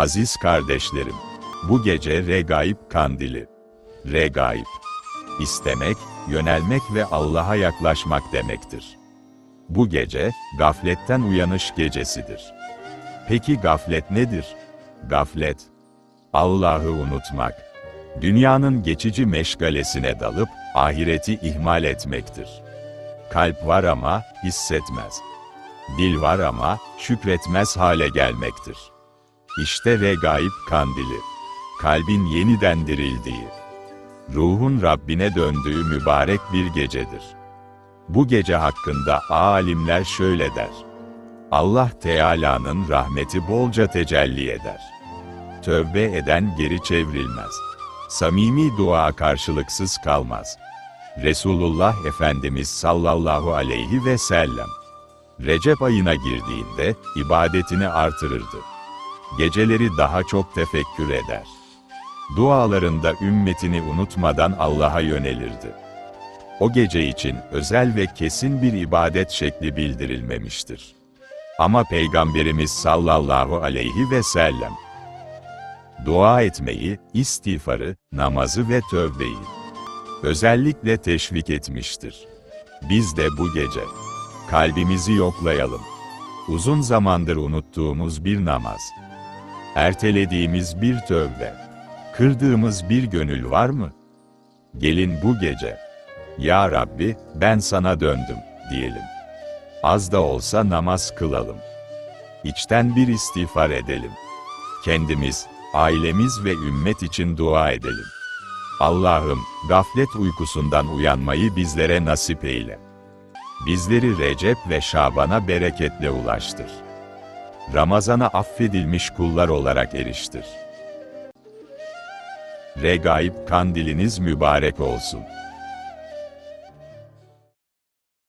Aziz kardeşlerim, bu gece Regaib kandili. Regaib. İstemek, yönelmek ve Allah'a yaklaşmak demektir. Bu gece, gafletten uyanış gecesidir. Peki gaflet nedir? Gaflet, Allah'ı unutmak, dünyanın geçici meşgalesine dalıp, ahireti ihmal etmektir. Kalp var ama, hissetmez. Dil var ama, şükretmez hale gelmektir. İşte regaib kandili. Kalbin yeniden dirildiği, ruhun Rabbine döndüğü mübarek bir gecedir. Bu gece hakkında alimler şöyle der. Allah Teala'nın rahmeti bolca tecelli eder. Tövbe eden geri çevrilmez. Samimi dua karşılıksız kalmaz. Resulullah Efendimiz sallallahu aleyhi ve sellem Recep ayına girdiğinde ibadetini artırırdı. Geceleri daha çok tefekkür eder. Dualarında ümmetini unutmadan Allah'a yönelirdi. O gece için özel ve kesin bir ibadet şekli bildirilmemiştir. Ama Peygamberimiz sallallahu aleyhi ve sellem dua etmeyi, istiğfarı, namazı ve tövbeyi özellikle teşvik etmiştir. Biz de bu gece kalbimizi yoklayalım. Uzun zamandır unuttuğumuz bir namaz, ertelediğimiz bir tövbe, kırdığımız bir gönül var mı? Gelin bu gece, Ya Rabbi, ben sana döndüm, diyelim. Az da olsa namaz kılalım. İçten bir istiğfar edelim. Kendimiz, ailemiz ve ümmet için dua edelim. Allah'ım, gaflet uykusundan uyanmayı bizlere nasip eyle. Bizleri Recep ve Şaban'a bereketle ulaştır. Ramazana affedilmiş kullar olarak eriştir. Regaib kandiliniz mübarek olsun.